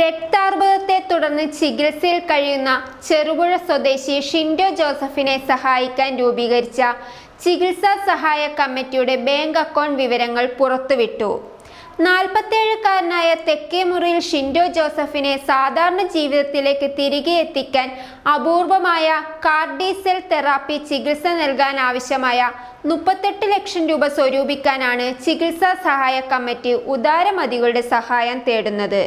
രക്താർബുദത്തെ തുടർന്ന് ചികിത്സയിൽ കഴിയുന്ന ചെറുപുഴ സ്വദേശി ഷിൻഡോ ജോസഫിനെ സഹായിക്കാൻ രൂപീകരിച്ച ചികിത്സാ സഹായ കമ്മിറ്റിയുടെ ബാങ്ക് അക്കൗണ്ട് വിവരങ്ങൾ പുറത്തുവിട്ടു. നാൽപ്പത്തേഴുകാരനായ തെക്കേ മുറിയിൽ ഷിൻഡോ ജോസഫിനെ സാധാരണ ജീവിതത്തിലേക്ക് തിരികെ എത്തിക്കാൻ അപൂർവമായ കാർഡീസെൽ തെറാപ്പി ചികിത്സ നൽകാൻ ആവശ്യമായ മുപ്പത്തെട്ട് ലക്ഷം രൂപ സ്വരൂപിക്കാനാണ് ചികിത്സാ സഹായ കമ്മിറ്റി ഉദാരമതികളുടെ സഹായം തേടുന്നത്.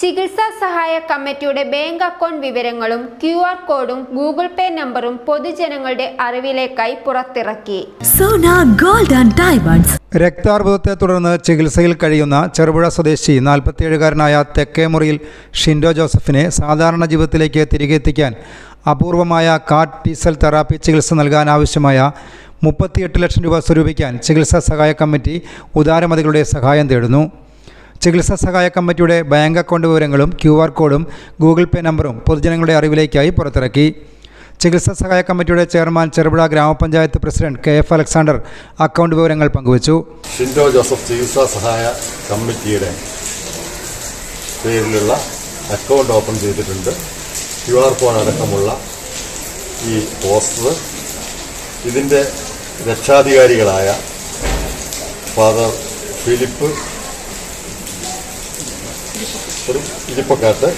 ചികിത്സാ സഹായ കമ്മിറ്റിയുടെ ബാങ്ക് അക്കൗണ്ട് വിവരങ്ങളും ക്യു ആർ കോഡും ഗൂഗിൾ പേ നമ്പറും പൊതുജനങ്ങളുടെ അറിവിലേക്കായി പുറത്തിറക്കി. Sona gold and diamonds. രക്താർബുദത്തെ തുടർന്ന് ചികിത്സയിൽ കഴിയുന്ന ചെറുപുഴ സ്വദേശി നാൽപ്പത്തിയേഴുകാരനായ തെക്കേമുറിയിൽ ഷിൻഡോ ജോസഫിനെ സാധാരണ ജീവിതത്തിലേക്ക് തിരികെ എത്തിക്കാൻ അപൂർവമായ കാർഡ് ടീസൽ തെറാപ്പി ചികിത്സ നൽകാൻ ആവശ്യമായ മുപ്പത്തിയെട്ട് ലക്ഷം രൂപ സ്വരൂപിക്കാൻ ചികിത്സാ സഹായ കമ്മിറ്റി ഉദാരമതികളുടെ സഹായം തേടുന്നു. ചികിത്സാ സഹായ കമ്മിറ്റിയുടെ ബാങ്ക് അക്കൗണ്ട് വിവരങ്ങളും ക്യു ആർ കോഡും ഗൂഗിൾ പേ നമ്പറും പൊതുജനങ്ങളുടെ അറിവിലേക്കായി പുറത്തിറക്കി. ചികിത്സാ സഹായ കമ്മിറ്റിയുടെ ചെയർമാൻ ചെറുപുഴ ഗ്രാമപഞ്ചായത്ത് president K F Alexander account വിവരങ്ങൾ പങ്കുവച്ചു. ഷിൻഡോ ജോസഫ് ചികിത്സാ സഹായ കമ്മിറ്റിയുടെ പേരിലുള്ള അക്കൗണ്ട് ഓപ്പൺ ചെയ്തിട്ടുണ്ട്. ക്യു ആർ കോഡ് അടക്കമുള്ള ഈ പോസ്റ്റർ ഇതിന്റെ രക്ഷാധികാരികളായ ഫാദർ ഫിലിപ്പ് ഒരു Irippakkattu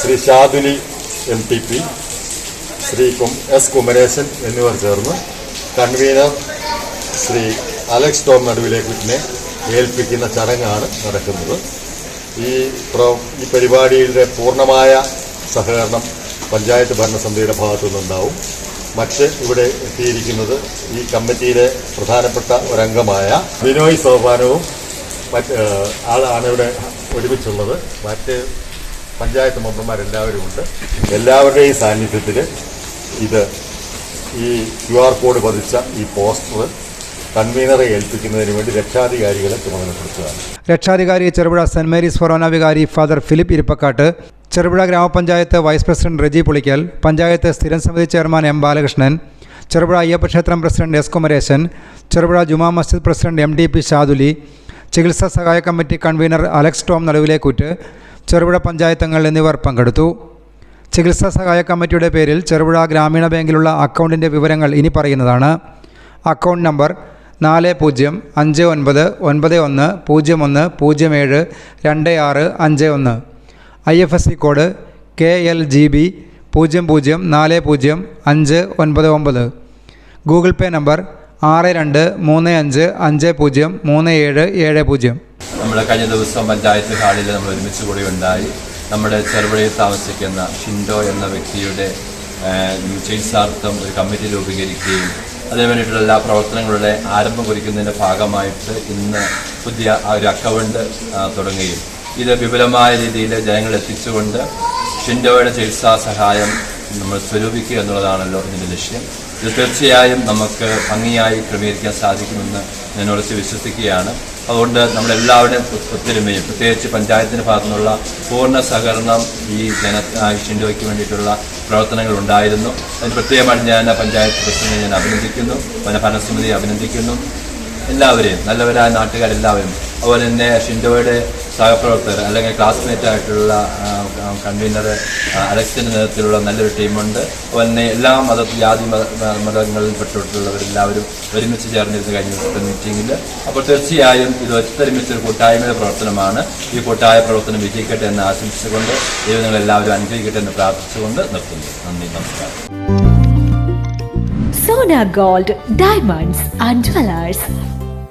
Shri Shaduli M T P Shri S Kumaresan എന്നിവർ ചേർന്ന് കൺവീനർ ശ്രീ അലക്സ് ടോം നടുവിലേക്കുറ്റിനെ ഏൽപ്പിക്കുന്ന ചടങ്ങാണ് നടക്കുന്നത്. ഈ ഈ പരിപാടിയുടെ പൂർണമായ സഹകരണം പഞ്ചായത്ത് ഭരണസമിതിയുടെ ഭാഗത്തു നിന്നുണ്ടാവും മറ്റ് ഇവിടെ എത്തിയിരിക്കുന്നത് ഈ കമ്മിറ്റിയിലെ പ്രധാനപ്പെട്ട ഒരംഗമായ ബിനോയ് സോപാനവും മറ്റ് ആളാണ് ഇവിടെ ഒരുമിച്ചുള്ളത്. മറ്റ് പഞ്ചായത്ത് മെമ്പർമാരെല്ലാവരും ഉണ്ട്. എല്ലാവരുടെയും സാന്നിധ്യത്തിൽ ഇത് ഈ ക്യു ആർ കോഡ് പതിച്ച ഈ പോസ്റ്റർ കൺവീനറെ ഏൽപ്പിക്കുന്നതിന് വേണ്ടി രക്ഷാധികാരികളെ ചുമതലപ്പെടുത്തുകയാണ്. രക്ഷാധികാരി ചെറുപുഴ സെന്റ് മേരീസ് ഫൊറോന വികാരി ഫാദർ ഫിലിപ്പ് ഇരിപ്പക്കാട്ട് ചെറുപുഴ ഗ്രാമപഞ്ചായത്ത് വൈസ് പ്രസിഡന്റ് റെജി പുളിക്കൽ പഞ്ചായത്ത് സ്ഥിരം സമിതി ചെയർമാൻ എം ബാലകൃഷ്ണൻ ചെറുപുഴ അയ്യപ്പക്ഷേത്രം president S Kumaresan Cherupuzha Juma Masjid president M D P Shaduli ചികിത്സാ സഹായ committee convener Alex Tom Naduvilekuttu Cherupuzha പഞ്ചായത്തങ്ങൾ എന്നിവർ പങ്കെടുത്തു. ചികിത്സാ സഹായ കമ്മിറ്റിയുടെ പേരിൽ ചെറുപുഴ ഗ്രാമീണ ബാങ്കിലുള്ള അക്കൗണ്ടിന്റെ വിവരങ്ങൾ ഇനി പറയുന്നതാണ്. അക്കൗണ്ട് നമ്പർ നാല് പൂജ്യം അഞ്ച് ഒൻപത് ഒൻപത് ഒന്ന് പൂജ്യം ഒന്ന് പൂജ്യം ഏഴ് രണ്ട് ആറ് അഞ്ച് ഒന്ന്. I F S C code K L G B പൂജ്യം പൂജ്യം നാല് പൂജ്യം അഞ്ച് ഒൻപത് ഒമ്പത് ഗൂഗിൾ പേ നമ്പർ ആറ് രണ്ട് മൂന്ന് അഞ്ച് അഞ്ച് പൂജ്യം മൂന്ന് ഏഴ് ഏഴ് പൂജ്യം. നമ്മൾ കഴിഞ്ഞ ദിവസം പഞ്ചായത്ത് ഹാളിൽ നമ്മൾ ഒരുമിച്ച് കൂടി ഉണ്ടായി. നമ്മുടെ ചെറുപുഴയിൽ താമസിക്കുന്ന ഷിൻഡോ എന്ന വ്യക്തിയുടെ ചികിത്സാർത്ഥം ഒരു കമ്മിറ്റി രൂപീകരിക്കുകയും അതിനു എല്ലാ പ്രവർത്തനങ്ങളുടെ ആരംഭം കുറിക്കുന്നതിന്റെ ഭാഗമായിട്ട് ഇന്ന് പുതിയ ഒരു അക്കൗണ്ട് തുടങ്ങുകയും. ഇത് വിപുലമായ രീതിയിൽ ജനങ്ങൾ എത്തിച്ചുകൊണ്ട് ഷിൻഡോയുടെ ചികിത്സാ സഹായം നമ്മൾ സ്വരൂപിക്കുക എന്നുള്ളതാണല്ലോ ഇതിന്റെ ലക്ഷ്യം. ഇത് തീർച്ചയായും നമുക്ക് ഭംഗിയായി ക്രമീകരിക്കാൻ സാധിക്കുമെന്ന് ഞാൻ ഉറച്ച് വിശ്വസിക്കുകയാണ്. അതുകൊണ്ട് നമ്മളെല്ലാവരുടെയും ഒത്തൊരുമയും പ്രത്യേകിച്ച് പഞ്ചായത്തിന്റെ ഭാഗത്തു നിന്നുള്ള പൂർണ സഹകരണം ഈ ജന ഷിൻഡോയ്ക്ക് വേണ്ടിയിട്ടുള്ള പ്രവർത്തനങ്ങൾ ഉണ്ടായിരുന്നു അതിന് പ്രത്യേകമായിട്ട് ഞാൻ പഞ്ചായത്ത് പ്രസിഡന്റിനെ ഞാൻ അഭിനന്ദിക്കുന്നു. വനഭരണസമിതിയെ അഭിനന്ദിക്കുന്നു. എല്ലാവരെയും നല്ലവരായ നാട്ടുകാരെല്ലാവരും അതുപോലെ തന്നെ ഷിൻഡോയുടെ സഹപ്രവർത്തകർ അല്ലെങ്കിൽ ക്ലാസ്മേറ്റ് ആയിട്ടുള്ള കൺവീനർ അലക്സിന്റെ നേതൃത്വത്തിലുള്ള നല്ലൊരു ടീമുണ്ട് അതുപോലെ തന്നെ എല്ലാ മത ജാതി മത മതങ്ങളിൽപ്പെട്ടിട്ടുള്ളവരെല്ലാവരും ഒരുമിച്ച് ചേർന്നിരുന്നു കഴിഞ്ഞ ദിവസത്തെ മീറ്റിങ്ങിൽ അപ്പോൾ തീർച്ചയായും ഇത് ഒത്തൊരുമിച്ചൊരു കൂട്ടായ്മയുടെ പ്രവർത്തനമാണ്. ഈ കൂട്ടായ പ്രവർത്തനം വിജയിക്കട്ടെ എന്ന് ആശംസിച്ചുകൊണ്ട് ദൈവങ്ങളെല്ലാവരും അനുഗ്രഹിക്കട്ടെ എന്ന് പ്രാർത്ഥിച്ചുകൊണ്ട് നിർത്തുന്നു. നന്ദി നമസ്കാരം. Sona gold diamonds and jewellers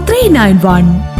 three nine one